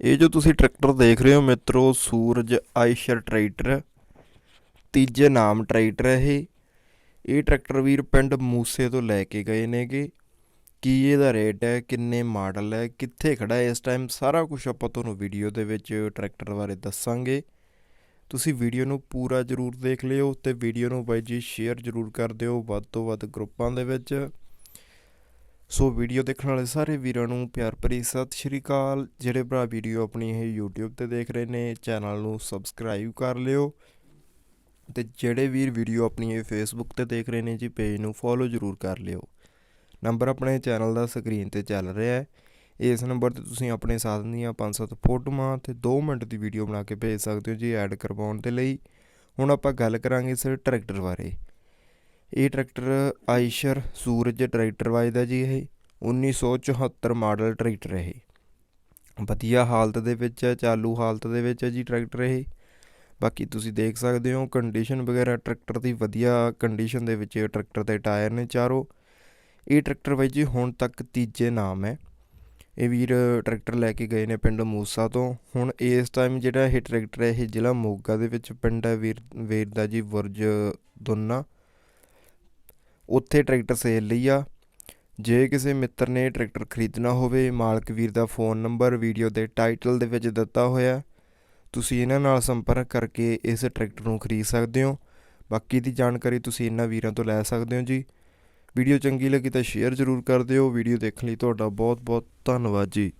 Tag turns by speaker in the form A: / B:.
A: ਇਹ ਜੋ ਤੁਸੀਂ ਟਰੈਕਟਰ ਦੇਖ ਰਹੇ ਹੋ ਮਿੱਤਰੋ, ਸੂਰਜ ਆਇਸ਼ਰ ਟਰੈਕਟਰ, ਤੀਜੇ ਨਾਮ ਟਰੈਕਟਰ ਇਹ। ਇਹ ਟਰੈਕਟਰ ਵੀਰ ਪਿੰਡ ਮੂਸੇ ਤੋਂ ਲੈ ਕੇ ਗਏ ਨੇਗੇ। ਕੀ ਇਹਦਾ ਰੇਟ ਹੈ, ਕਿੰਨੇ ਮਾਡਲ ਹੈ, ਕਿੱਥੇ ਖੜਾ ਹੈ, ਇਸ ਟਾਈਮ ਸਾਰਾ ਕੁਝ ਆਪਾਂ ਤੁਹਾਨੂੰ ਵੀਡੀਓ ਦੇ ਵਿੱਚ ਟਰੈਕਟਰ ਬਾਰੇ ਦੱਸਾਂਗੇ। ਤੁਸੀਂ ਵੀਡੀਓ ਨੂੰ ਪੂਰਾ ਜ਼ਰੂਰ ਦੇਖ ਲਿਓ ਤੇ ਵੀਡੀਓ ਨੂੰ ਬਾਈ ਜੀ ਸ਼ੇਅਰ ਜ਼ਰੂਰ ਕਰ ਦਿਓ ਵੱਧ ਤੋਂ ਵੱਧ ਗਰੁੱਪਾਂ ਦੇ ਵਿੱਚ। ਸੋ ਵੀਡੀਓ ਦੇਖਣ ਵਾਲੇ ਸਾਰੇ ਵੀਰਾਂ ਨੂੰ ਪਿਆਰ ਭਰੀ ਸਤਿ ਸ਼੍ਰੀ ਅਕਾਲ। ਜਿਹੜੇ ਭਰਾ ਵੀਡੀਓ ਆਪਣੀ ਇਹ YouTube ਤੇ ਦੇਖ ਰਹੇ ਨੇ, ਚੈਨਲ ਨੂੰ ਸਬਸਕ੍ਰਾਈਬ ਕਰ ਲਿਓ। ਤੇ ਜਿਹੜੇ ਵੀਰ ਵੀਡੀਓ ਆਪਣੀ ਇਹ Facebook ਤੇ ਦੇਖ ਰਹੇ ਨੇ ਜੀ ਪੇਜ ਨੂੰ ਫੋਲੋ ਜ਼ਰੂਰ ਕਰ ਲਿਓ। ਨੰਬਰ ਆਪਣੇ ਚੈਨਲ ਦਾ ਸਕਰੀਨ ਤੇ ਚੱਲ ਰਿਹਾ ਹੈ। ਇਸ ਨੰਬਰ ਤੇ ਤੁਸੀਂ ਆਪਣੇ ਸਾਧਨ ਦੀਆਂ 5-7 ਫੋਟੋਆਂ ਤੇ 2 ਮਿੰਟ ਦੀ ਵੀਡੀਓ ਬਣਾ ਕੇ ਭੇਜ ਸਕਦੇ ਹੋ ਜੀ ਐਡ ਕਰਵਾਉਣ ਦੇ ਲਈ। ਹੁਣ ਆਪਾਂ ਗੱਲ ਕਰਾਂਗੇ ਇਸ ਟਰੈਕਟਰ ਬਾਰੇ। ਇਹ ਟਰੈਕਟਰ ਆਇਸ਼ਰ ਸੂਰਜ ਟਰੈਕਟਰ ਵਜਦਾ ਜੀ ਇਹ। 1974 ਮਾਡਲ ਟਰੈਕਟਰ ਇਹ। ਵਧੀਆ ਹਾਲਤ ਦੇ ਵਿੱਚ ਹੈ, ਚਾਲੂ ਹਾਲਤ ਦੇ ਵਿੱਚ ਹੈ ਜੀ ਟਰੈਕਟਰ ਇਹ। ਬਾਕੀ ਤੁਸੀਂ ਦੇਖ ਸਕਦੇ ਹੋ ਕੰਡੀਸ਼ਨ ਵਗੈਰਾ, ਟਰੈਕਟਰ ਦੀ ਵਧੀਆ ਕੰਡੀਸ਼ਨ ਦੇ ਵਿੱਚ ਇਹ ਟਰੈਕਟਰ ਦੇ ਟਾਇਰ ਨੇ ਚਾਰੋਂ। ਇਹ ਟਰੈਕਟਰ ਬਾਈ ਜੀ ਹੁਣ ਤੱਕ ਤੀਜੇ ਨਾਮ ਹੈ। ਇਹ ਵੀਰ ਟਰੈਕਟਰ ਲੈ ਕੇ ਗਏ ਨੇ ਪਿੰਡ ਮੂਸਾ ਤੋਂ। ਹੁਣ ਇਸ ਟਾਈਮ ਜਿਹੜਾ ਇਹ ਟਰੈਕਟਰ ਹੈ, ਇਹ ਜ਼ਿਲ੍ਹਾ ਮੋਗਾ ਦੇ ਵਿੱਚ ਪਿੰਡ ਹੈ, ਵੀਰ ਵੀਰ ਦਾ ਜੀ ਬੁਰਜ ਦੁੰਨਾ। ਉੱਥੇ ਟਰੈਕਟਰ ਸੇਲ ਲਈ ਆ। ਜੇ ਕਿਸੇ ਮਿੱਤਰ ਨੇ ਟਰੈਕਟਰ ਖਰੀਦਣਾ ਹੋਵੇ, ਮਾਲਕ ਵੀਰ ਦਾ ਫੋਨ ਨੰਬਰ, ਵੀਡੀਓ ਦੇ ਟਾਈਟਲ ਦੇ ਵਿੱਚ ਦਿੱਤਾ ਹੋਇਆ ਤੁਸੀਂ ਇਹਨਾਂ ਨਾਲ ਸੰਪਰਕ ਕਰਕੇ ਇਸ ਟਰੈਕਟਰ ਨੂੰ ਖਰੀਦ ਸਕਦੇ ਹੋ। ਬਾਕੀ ਦੀ ਜਾਣਕਾਰੀ ਤੁਸੀਂ ਇਹਨਾਂ ਵੀਰਾਂ ਤੋਂ ਲੈ ਸਕਦੇ ਹੋ ਜੀ। ਵੀਡੀਓ ਚੰਗੀ ਲੱਗੀ ਤਾਂ ਸ਼ੇਅਰ ਜ਼ਰੂਰ ਕਰ ਦਿਓ। ਵੀਡੀਓ ਦੇਖਣ ਲਈ ਤੁਹਾਡਾ ਬਹੁਤ ਬਹੁਤ ਧੰਨਵਾਦ ਜੀ।